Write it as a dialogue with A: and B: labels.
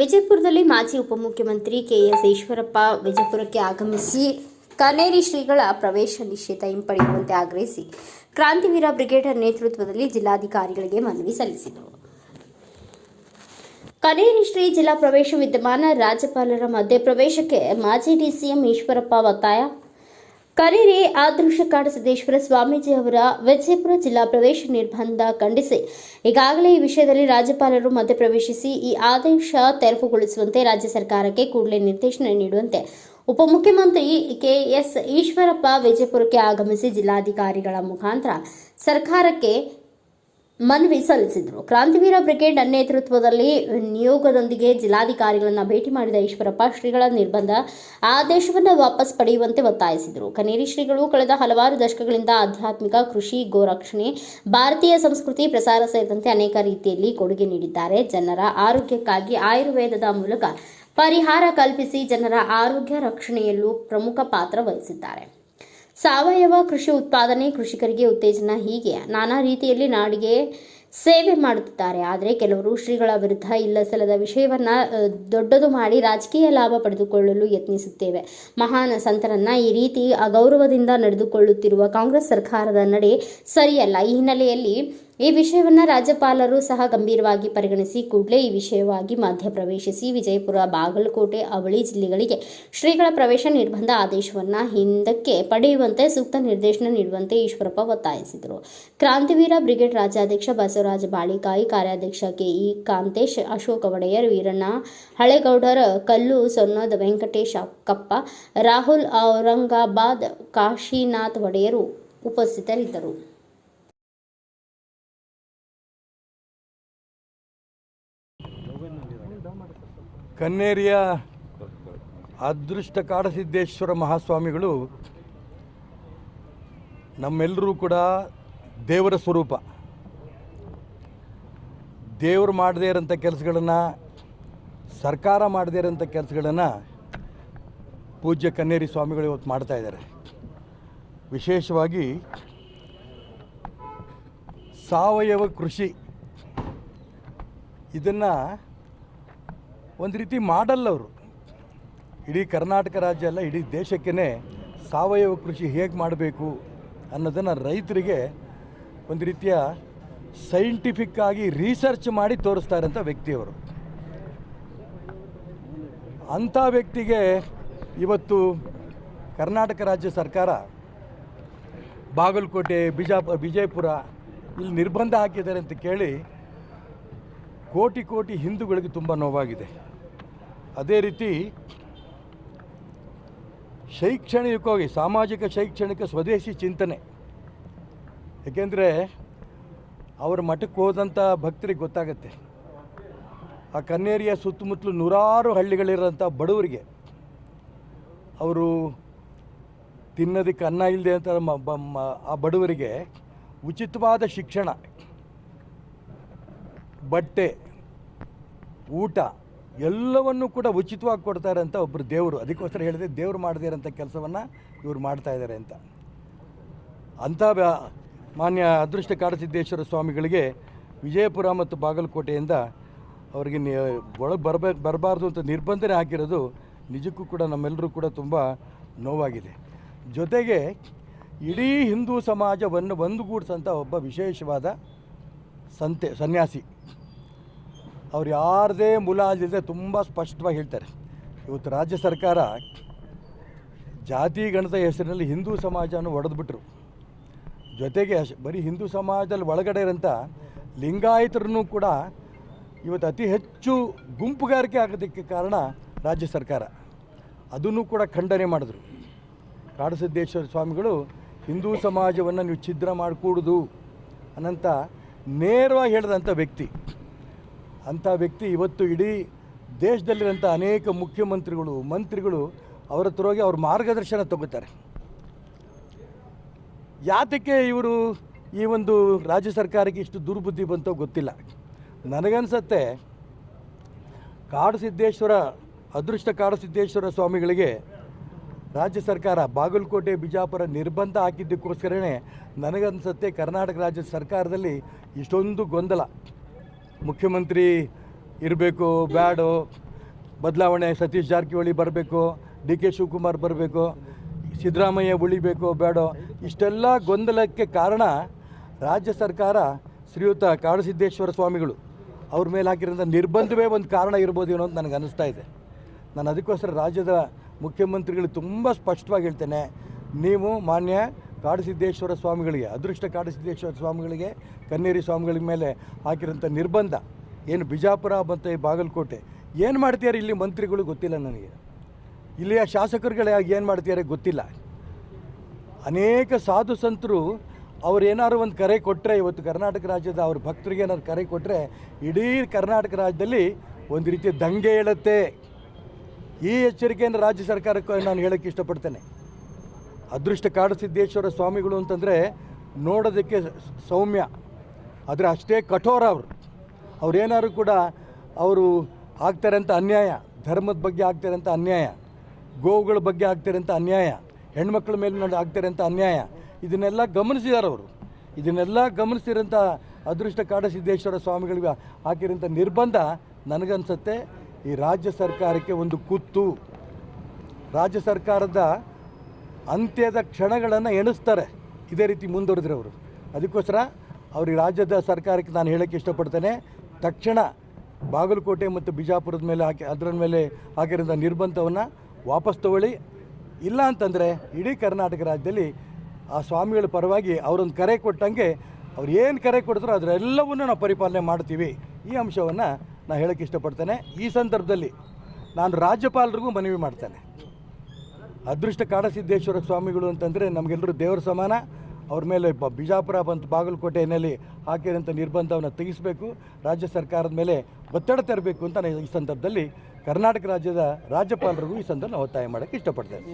A: ವಿಜಯಪುರದಲ್ಲಿ ಮಾಜಿ ಉಪಮುಖ್ಯಮಂತ್ರಿ ಕೆಎಸ್ ಈಶ್ವರಪ್ಪ ವಿಜಯಪುರಕ್ಕೆ ಆಗಮಿಸಿ ಕನೇರಿ ಶ್ರೀಗಳ ಪ್ರವೇಶ ನಿಷೇಧ ಹಿಂಪಡೆಯುವಂತೆ ಆಗ್ರಹಿಸಿ ಕ್ರಾಂತಿವೀರ ಬ್ರಿಗೇಡರ್ ನೇತೃತ್ವದಲ್ಲಿ ಜಿಲ್ಲಾಧಿಕಾರಿಗಳಿಗೆ ಮನವಿ ಸಲ್ಲಿಸಿದರು. ಕನೇರಿ ಶ್ರೀ ಜಿಲ್ಲಾ ಪ್ರವೇಶ ವಿದ್ಯಮಾನ ರಾಜ್ಯಪಾಲರ ಮಧ್ಯಪ್ರವೇಶಕ್ಕೆ ಮಾಜಿ ಡಿಸಿಎಂ ಈಶ್ವರಪ್ಪ ಒತ್ತಾಯ. ಕರೇರಿ ಆದೃಶ ಕಾಡಸಿದ್ದೇಶ್ವರ ಸ್ವಾಮೀಜಿ ಅವರ ವಿಜಯಪುರ ಜಿಲ್ಲಾ ಪ್ರವೇಶ ನಿರ್ಬಂಧ ಖಂಡಿಸಿ. ಈಗಾಗಲೇ ಈ ವಿಷಯದಲ್ಲಿ ರಾಜ್ಯಪಾಲರು ಮಧ್ಯಪ್ರವೇಶಿಸಿ ಈ ಆದೇಶ ತೆರವುಗೊಳಿಸುವಂತೆ ರಾಜ್ಯ ಸರ್ಕಾರಕ್ಕೆ ಕೂಡಲೇ ನಿರ್ದೇಶನ ನೀಡುವಂತೆ ಉಪಮುಖ್ಯಮಂತ್ರಿ ಕೆಎಸ್ ಈಶ್ವರಪ್ಪ ವಿಜಯಪುರಕ್ಕೆ ಆಗಮಿಸಿ ಜಿಲ್ಲಾಧಿಕಾರಿಗಳ ಮುಖಾಂತರ ಸರ್ಕಾರಕ್ಕೆ ಮನವಿ ಸಲ್ಲಿಸಿದರು. ಕ್ರಾಂತಿವೀರ ಬ್ರಿಗೇಡ್ ನೇತೃತ್ವದಲ್ಲಿ ನಿಯೋಗದೊಂದಿಗೆ ಜಿಲ್ಲಾಧಿಕಾರಿಗಳನ್ನು ಭೇಟಿ ಮಾಡಿದ ಈಶ್ವರಪ್ಪ, ಶ್ರೀಗಳ ನಿರ್ಬಂಧ ಆದೇಶವನ್ನು ವಾಪಸ್ ಪಡೆಯುವಂತೆ ಒತ್ತಾಯಿಸಿದರು. ಕನೇರಿ ಶ್ರೀಗಳು ಕಳೆದ ಹಲವಾರು ದಶಕಗಳಿಂದ ಆಧ್ಯಾತ್ಮಿಕ ಕೃಷಿ, ಗೋರಕ್ಷಣೆ, ಭಾರತೀಯ ಸಂಸ್ಕೃತಿ ಪ್ರಸಾರ ಸೇರಿದಂತೆ ಅನೇಕ ರೀತಿಯಲ್ಲಿ ಕೊಡುಗೆ ನೀಡಿದ್ದಾರೆ. ಜನರ ಆರೋಗ್ಯಕ್ಕಾಗಿ ಆಯುರ್ವೇದದ ಮೂಲಕ ಪರಿಹಾರ ಕಲ್ಪಿಸಿ ಜನರ ಆರೋಗ್ಯ ರಕ್ಷಣೆಯಲ್ಲೂ ಪ್ರಮುಖ ಪಾತ್ರ ವಹಿಸಿದ್ದಾರೆ. ಸಾವಯವ ಕೃಷಿ ಉತ್ಪಾದನೆ ಕೃಷಿಕರಿಗೆ ಉತ್ತೇಜನ ಹೀಗೆ ನಾನಾ ರೀತಿಯಲ್ಲಿ ನಾಡಿಗೆ ಸೇವೆ ಮಾಡುತ್ತಿದ್ದಾರೆ. ಆದರೆ ಕೆಲವರು ಶ್ರೀಗಳ ವಿರುದ್ಧ ಇಲ್ಲ ಸಲ್ಲದ ವಿಷಯವನ್ನು ದೊಡ್ಡದು ಮಾಡಿ ರಾಜಕೀಯ ಲಾಭ ಪಡೆದುಕೊಳ್ಳಲು ಯತ್ನಿಸುತ್ತೇವೆ. ಮಹಾನ್ ಸಂತರನ್ನ ಈ ರೀತಿ ಅಗೌರವದಿಂದ ನಡೆದುಕೊಳ್ಳುತ್ತಿರುವ ಕಾಂಗ್ರೆಸ್ ಸರ್ಕಾರದ ನಡೆ ಸರಿಯಲ್ಲ. ಈ ಹಿನ್ನೆಲೆಯಲ್ಲಿ ಈ ವಿಷಯವನ್ನು ರಾಜ್ಯಪಾಲರು ಸಹ ಗಂಭೀರವಾಗಿ ಪರಿಗಣಿಸಿ ಕೂಡಲೇ ಈ ವಿಷಯವಾಗಿ ಮಧ್ಯಪ್ರವೇಶಿಸಿ ವಿಜಯಪುರ ಬಾಗಲಕೋಟೆ, ಅವಳಿ ಜಿಲ್ಲೆಗಳಿಗೆ ಶ್ರೀಗಳ ಪ್ರವೇಶ ನಿರ್ಬಂಧ ಆದೇಶವನ್ನು ಹಿಂದಕ್ಕೆ ಪಡೆಯುವಂತೆ ಸೂಕ್ತ ನಿರ್ದೇಶನ ನೀಡುವಂತೆ ಈಶ್ವರಪ್ಪ ಒತ್ತಾಯಿಸಿದರು. ಕ್ರಾಂತಿವೀರ ಬ್ರಿಗೇಡ್ ರಾಜ್ಯಾಧ್ಯಕ್ಷ ಬಸವರಾಜ ಬಾಳಿಕಾಯಿ, ಕಾರ್ಯಾಧ್ಯಕ್ಷ ಕೆಇ ಕಾಂತೇಶ್, ಅಶೋಕ ಒಡೆಯರ್, ವೀರಣ್ಣ ಹಳೆಗೌಡರ, ಕಲ್ಲು ಸೊನ್ನದ ವೆಂಕಟೇಶ ಕಪ್ಪ, ರಾಹುಲ್ ಔರಂಗಾಬಾದ್ ಕಾಶಿನಾಥ್ ಒಡೆಯರು ಉಪಸ್ಥಿತರಿದ್ದರು.
B: ಕನ್ನೇರಿಯ ಅದೃಷ್ಟ ಕಾಡಸಿದ್ದೇಶ್ವರ ಮಹಾಸ್ವಾಮಿಗಳು ನಮ್ಮೆಲ್ಲರೂ ಕೂಡ ದೇವರ ಸ್ವರೂಪ. ದೇವರು ಮಾಡದೇ ಇರೋಂಥ ಕೆಲಸಗಳನ್ನು, ಸರ್ಕಾರ ಮಾಡದೇ ಇರೋಂಥ ಕೆಲಸಗಳನ್ನು ಪೂಜ್ಯ ಕನ್ನೇರಿ ಸ್ವಾಮಿಗಳು ಇವತ್ತು ಮಾಡ್ತಾ ಇದ್ದಾರೆ. ವಿಶೇಷವಾಗಿ ಸಾವಯವ ಕೃಷಿ. ಇದನ್ನು ಒಂದು ರೀತಿ ಮಾಡಲ್ಲ ಅವರು. ಇಡೀ ಕರ್ನಾಟಕ ರಾಜ್ಯ ಅಲ್ಲ, ಇಡೀ ದೇಶಕ್ಕೇ ಸಾವಯವ ಕೃಷಿ ಹೇಗೆ ಮಾಡಬೇಕು ಅನ್ನೋದನ್ನು ರೈತರಿಗೆ ಒಂದು ರೀತಿಯ ಸೈಂಟಿಫಿಕ್ ಆಗಿ ರಿಸರ್ಚ್ ಮಾಡಿ ತೋರಿಸ್ತಾ ಇರೋಂಥ ವ್ಯಕ್ತಿಯವರು ಅಂಥ ವ್ಯಕ್ತಿಗೆ ಇವತ್ತು ಕರ್ನಾಟಕ ರಾಜ್ಯ ಸರ್ಕಾರ ಬಾಗಲಕೋಟೆ ಬಿಜಾಪುರ ವಿಜಯಪುರ ಇಲ್ಲಿ ನಿರ್ಬಂಧ ಹಾಕಿದ್ದಾರೆ ಅಂತ ಕೇಳಿ ಕೋಟಿ ಕೋಟಿ ಹಿಂದೂಗಳಿಗೆ ತುಂಬ ನೋವಾಗಿದೆ. ಅದೇ ರೀತಿ ಶೈಕ್ಷಣಿಕವಾಗಿ, ಸಾಮಾಜಿಕ ಶೈಕ್ಷಣಿಕ ಸ್ವದೇಶಿ ಚಿಂತನೆ. ಏಕೆಂದರೆ ಅವರ ಮಠಕ್ಕೆ ಹೋದಂಥ ಭಕ್ತರಿಗೆ ಗೊತ್ತಾಗತ್ತೆ. ಆ ಕನ್ನೇರಿಯ ಸುತ್ತಮುತ್ತಲು ನೂರಾರು ಹಳ್ಳಿಗಳಿರೋಂಥ ಬಡವರಿಗೆ ಅವರು ತಿನ್ನೋದಕ್ಕೆ ಅನ್ನ ಇಲ್ಲದೆ ಅಂತ ಆ ಬಡವರಿಗೆ ಉಚಿತವಾದ ಶಿಕ್ಷಣ ಬಟ್ಟೆ, ಊಟ ಎಲ್ಲವನ್ನು ಕೂಡ ಉಚಿತವಾಗಿ ಕೊಡ್ತಾರೆ ಅಂತ ಒಬ್ಬರು ದೇವರು. ಅದಕ್ಕೋಸ್ಕರ ಹೇಳಿದೆ, ದೇವರು ಮಾಡದೇ ಇರೋಂಥ ಕೆಲಸವನ್ನು ಇವರು ಮಾಡ್ತಾ ಇದ್ದಾರೆ ಅಂತ. ಅಂಥ ಮಾನ್ಯ ಅದೃಷ್ಟ ಕಾಡಸಿದ್ದೇಶ್ವರ ಸ್ವಾಮಿಗಳಿಗೆ ವಿಜಯಪುರ ಮತ್ತು ಬಾಗಲಕೋಟೆಯಿಂದ ಅವರಿಗೆ ಒಳಗೆ ಬರಬೇಕು ಬರಬಾರ್ದು ಅಂತ ನಿರ್ಬಂಧನೆ ಹಾಕಿರೋದು ನಿಜಕ್ಕೂ ಕೂಡ ನಮ್ಮೆಲ್ಲರೂ ಕೂಡ ತುಂಬ ನೋವಾಗಿದೆ. ಜೊತೆಗೆ ಇಡೀ ಹಿಂದೂ ಸಮಾಜವನ್ನು ಒಂದುಗೂಡಿಸಂಥ ಒಬ್ಬ ವಿಶೇಷವಾದ ಸಂತೆ, ಸನ್ಯಾಸಿ. ಅವ್ರು ಯಾರದೇ ಮುಲಾಜಿಲ್ಲದೆ ತುಂಬ ಸ್ಪಷ್ಟವಾಗಿ ಹೇಳ್ತಾರೆ. ಇವತ್ತು ರಾಜ್ಯ ಸರ್ಕಾರ ಜಾತಿ ಗಣದ ಹೆಸರಿನಲ್ಲಿ ಹಿಂದೂ ಸಮಾಜವನ್ನು ಒಡೆದ್ಬಿಟ್ರು ಜೊತೆಗೆ ಬರೀ ಹಿಂದೂ ಸಮಾಜದಲ್ಲಿ ಒಳಗಡೆ ಇರೋಂಥ ಲಿಂಗಾಯತರನ್ನು ಕೂಡ ಇವತ್ತು ಅತಿ ಹೆಚ್ಚು ಗುಂಪುಗಾರಿಕೆ ಆಗೋದಕ್ಕೆ ಕಾರಣ ರಾಜ್ಯ ಸರ್ಕಾರ. ಅದನ್ನು ಕೂಡ ಖಂಡನೆ ಮಾಡಿದ್ರು. ಕಾಡಸಿದ್ದೇಶ್ವರ ಸ್ವಾಮಿಗಳು ಹಿಂದೂ ಸಮಾಜವನ್ನು ನೀವು ಛಿದ್ರ ಮಾಡಿಕೂಡುದು ಅನ್ನಂತ ನೇರವಾಗಿ ಹೇಳಿದಂಥ ವ್ಯಕ್ತಿ. ಅಂಥ ವ್ಯಕ್ತಿ ಇವತ್ತು ಇಡೀ ದೇಶದಲ್ಲಿರೋಂಥ ಅನೇಕ ಮುಖ್ಯಮಂತ್ರಿಗಳು, ಮಂತ್ರಿಗಳು ಅವರ ಹತ್ರ ಹೋಗಿ ಅವ್ರ ಮಾರ್ಗದರ್ಶನ ತಗೋತಾರೆ. ಯಾತಕ್ಕೆ ಇವರು ಈ ಒಂದು ರಾಜ್ಯ ಸರ್ಕಾರಕ್ಕೆ ಇಷ್ಟು ದುರ್ಬುದ್ಧಿ ಬಂತೋ ಗೊತ್ತಿಲ್ಲ. ನನಗನ್ಸತ್ತೆ ಕಾಡು ಸಿದ್ದೇಶ್ವರ, ಅದೃಷ್ಟ ಕಾಡು ಸಿದ್ದೇಶ್ವರ ಸ್ವಾಮಿಗಳಿಗೆ ರಾಜ್ಯ ಸರ್ಕಾರ ಬಾಗಲಕೋಟೆ, ಬಿಜಾಪುರ ನಿರ್ಬಂಧ ಹಾಕಿದ್ದಕ್ಕೋಸ್ಕರನೇ ನನಗನ್ಸುತ್ತೆ ಕರ್ನಾಟಕ ರಾಜ್ಯ ಸರ್ಕಾರದಲ್ಲಿ ಇಷ್ಟೊಂದು ಗೊಂದಲ. ಮುಖ್ಯಮಂತ್ರಿ ಇರಬೇಕು, ಬ್ಯಾಡು. ಬದಲಾವಣೆ ಸತೀಶ್ ಜಾರಕಿಹೊಳಿ ಬರಬೇಕು, ಡಿ ಕೆ ಶಿವಕುಮಾರ್ ಬರಬೇಕು, ಸಿದ್ದರಾಮಯ್ಯ ಉಳಿಬೇಕು ಬೇಡ ಇಷ್ಟೆಲ್ಲ ಗೊಂದಲಕ್ಕೆ ಕಾರಣ ರಾಜ್ಯ ಸರ್ಕಾರ ಶ್ರೀಯುತ ಕಾಡಸಿದ್ದೇಶ್ವರ ಸ್ವಾಮಿಗಳು. ಅವ್ರ ಮೇಲೆ ಹಾಕಿರೋಂಥ ನಿರ್ಬಂಧವೇ ಒಂದು ಕಾರಣ ಇರ್ಬೋದು ಏನೋ ಅಂತ ನನಗೆ ಅನ್ನಿಸ್ತಾ ಇದೆ. ನಾನು ಅದಕ್ಕೋಸ್ಕರ ರಾಜ್ಯದ ಮುಖ್ಯಮಂತ್ರಿಗಳು ತುಂಬ ಸ್ಪಷ್ಟವಾಗಿ ಹೇಳ್ತೇನೆ. ನೀವು ಮಾನ್ಯ ಕಾಡಸಿದ್ದೇಶ್ವರ ಸ್ವಾಮಿಗಳಿಗೆ, ಅದೃಷ್ಟ ಕಾಡಸಿದ್ದೇಶ್ವರ ಸ್ವಾಮಿಗಳಿಗೆ, ಕನ್ನೇರಿ ಸ್ವಾಮಿಗಳ ಮೇಲೆ ಹಾಕಿರೋಂಥ ನಿರ್ಬಂಧ, ಏನು ಬಿಜಾಪುರ ಮತ್ತು ಬಾಗಲಕೋಟೆ, ಏನು ಮಾಡ್ತೀಯಾರೆ ಇಲ್ಲಿ ಮಂತ್ರಿಗಳು ಗೊತ್ತಿಲ್ಲ ನನಗೆ. ಇಲ್ಲಿಯ ಶಾಸಕರುಗಳು ಏನು ಮಾಡ್ತಿದ್ದಾರೆ ಗೊತ್ತಿಲ್ಲ. ಅನೇಕ ಸಾಧು ಸಂತರು ಅವ್ರು ಏನಾದ್ರು ಒಂದು ಕರೆ ಕೊಟ್ಟರೆ ಇವತ್ತು ಕರ್ನಾಟಕ ರಾಜ್ಯದ ಅವ್ರ ಭಕ್ತರಿಗೆ ಏನಾದ್ರು ಕರೆ ಕೊಟ್ಟರೆ ಇಡೀ ಕರ್ನಾಟಕ ರಾಜ್ಯದಲ್ಲಿ ಒಂದು ರೀತಿ ದಂಗೆ ಹೇಳುತ್ತೆ ಈ ಎಚ್ಚರಿಕೆಯನ್ನು ರಾಜ್ಯ ಸರ್ಕಾರಕ್ಕೆ ನಾನು ಹೇಳೋಕ್ಕೆ ಇಷ್ಟಪಡ್ತೇನೆ. ಅದೃಷ್ಟ ಕಾಡಸಿದ್ದೇಶ್ವರ ಸ್ವಾಮಿಗಳು ಅಂತಂದರೆ ನೋಡೋದಕ್ಕೆ ಸೌಮ್ಯ. ಆದರೆ ಅಷ್ಟೇ ಕಠೋರ ಅವರು. ಅವ್ರೇನಾದ್ರು ಕೂಡ ಅವರು ಆಗ್ತಾರಂಥ ಅನ್ಯಾಯ, ಧರ್ಮದ ಬಗ್ಗೆ ಆಗ್ತಾರಂಥ ಅನ್ಯಾಯ, ಗೋವುಗಳ ಬಗ್ಗೆ ಆಗ್ತಾರಂಥ ಅನ್ಯಾಯ, ಹೆಣ್ಮಕ್ಳ ಮೇಲೆ ನೋಡಿ ಆಗ್ತಾರಂಥ ಅನ್ಯಾಯ, ಇದನ್ನೆಲ್ಲ ಗಮನಿಸಿದ್ದಾರೆ ಅವರು. ಇದನ್ನೆಲ್ಲ ಗಮನಿಸಿರೋಂಥ ಅದೃಷ್ಟ ಕಾಡಸಿದ್ದೇಶ್ವರ ಸ್ವಾಮಿಗಳಿಗೆ ಹಾಕಿರೋಂಥ ನಿರ್ಬಂಧ ನನಗನ್ಸುತ್ತೆ, ಈ ರಾಜ್ಯ ಸರ್ಕಾರಕ್ಕೆ ಒಂದು ಕುತ್ತು. ರಾಜ್ಯ ಸರ್ಕಾರದ ಅಂತ್ಯದ ಕ್ಷಣಗಳನ್ನು ಎಣಿಸ್ತಾರೆ. ಇದೇ ರೀತಿ ಮುಂದುವರೆದ್ರೆ ಅವರು ಅದಕ್ಕೋಸ್ಕರ ಅವ್ರಿಗೆ ರಾಜ್ಯದ ಸರ್ಕಾರಕ್ಕೆ ನಾನು ಹೇಳೋಕ್ಕೆ ಇಷ್ಟಪಡ್ತೇನೆ. ತಕ್ಷಣ ಬಾಗಲಕೋಟೆ ಮತ್ತು ಬಿಜಾಪುರದ ಮೇಲೆ ಹಾಕಿ ಅದರ ಮೇಲೆ ಹಾಕಿರೋಂಥ ನಿರ್ಬಂಧವನ್ನು ವಾಪಸ್ ತಗೊಳ್ಳಿ. ಇಲ್ಲ ಅಂತಂದರೆ ಇಡೀ ಕರ್ನಾಟಕ ರಾಜ್ಯದಲ್ಲಿ ಆ ಸ್ವಾಮಿಗಳ ಪರವಾಗಿ ಅವರೊಂದು ಕರೆ ಕೊಟ್ಟಂಗೆ ಅವ್ರು ಏನು ಕರೆ ಕೊಡ್ತಾರೋ ಅದರೆಲ್ಲವನ್ನೂ ನಾವು ಪರಿಪಾಲನೆ ಮಾಡ್ತೀವಿ. ಈ ಅಂಶವನ್ನು ನಾನು ಹೇಳೋಕ್ಕೆ ಇಷ್ಟಪಡ್ತೇನೆ. ಈ ಸಂದರ್ಭದಲ್ಲಿ ನಾನು ರಾಜ್ಯಪಾಲರಿಗೂ ಮನವಿ ಮಾಡ್ತೇನೆ. ಅದೃಷ್ಟ ಕಾಡಸಿದ್ದೇಶ್ವರ ಸ್ವಾಮಿಗಳು ಅಂತಂದರೆ ನಮಗೆಲ್ಲರೂ ದೇವರ ಸಮಾನ. ಅವ್ರ ಮೇಲೆ ಬ ಬಿಜಾಪುರ ಬಂತ ಬಾಗಲಕೋಟೆಯಲ್ಲಿ ಹಾಕಿರೋಂಥ ನಿರ್ಬಂಧವನ್ನು ತೆಗೆಸಬೇಕು. ರಾಜ್ಯ ಸರ್ಕಾರದ ಮೇಲೆ ಒತ್ತಡ ತರಬೇಕು ಅಂತ ನಾನು ಈ ಸಂದರ್ಭದಲ್ಲಿ ಕರ್ನಾಟಕ ರಾಜ್ಯದ ರಾಜ್ಯಪಾಲರಿಗೂ ಈ ಸಂದರ್ಭ ಒತ್ತಾಯ ಮಾಡೋಕ್ಕೆ ಇಷ್ಟಪಡ್ತೇನೆ.